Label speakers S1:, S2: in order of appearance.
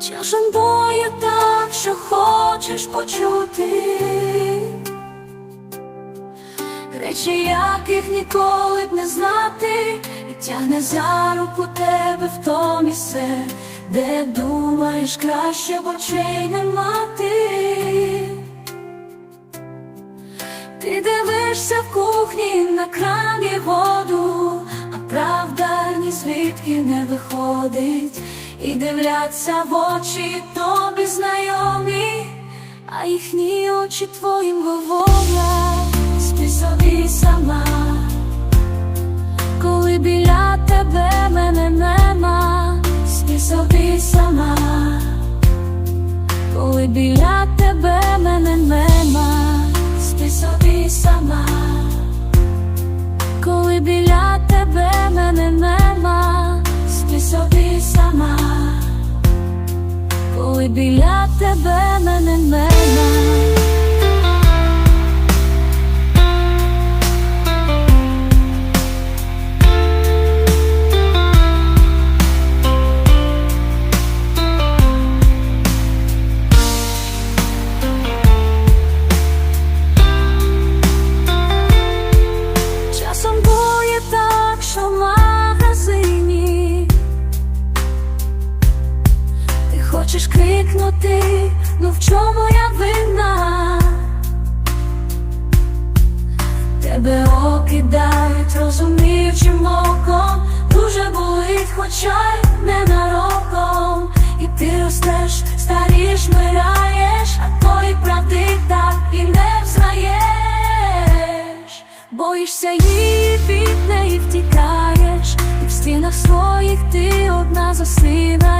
S1: Часом боє так, що хочеш почути. Речі, яких ніколи б не знати, і тягне за руку тебе в то місце, де думаєш краще, б очей не мати. Ти дивишся в кухні на крані воду, а правда ні звідки не виходить, і дивляться в очі тобі знайомі, а їхні очі твоїм говорять, спи собі сама, коли біля тебе мене нема, біля тебе мене нема. Хочеш крикнути, ну в чому я винна? Тебе окидають, розуміючим оком. Дуже болить, хоча й ненароком. І ти ростеш, старіш, мираєш, а тої правди так і не взнаєш. Боїшся її, від неї втікаєш, і в стінах своїх ти одна засинаєш,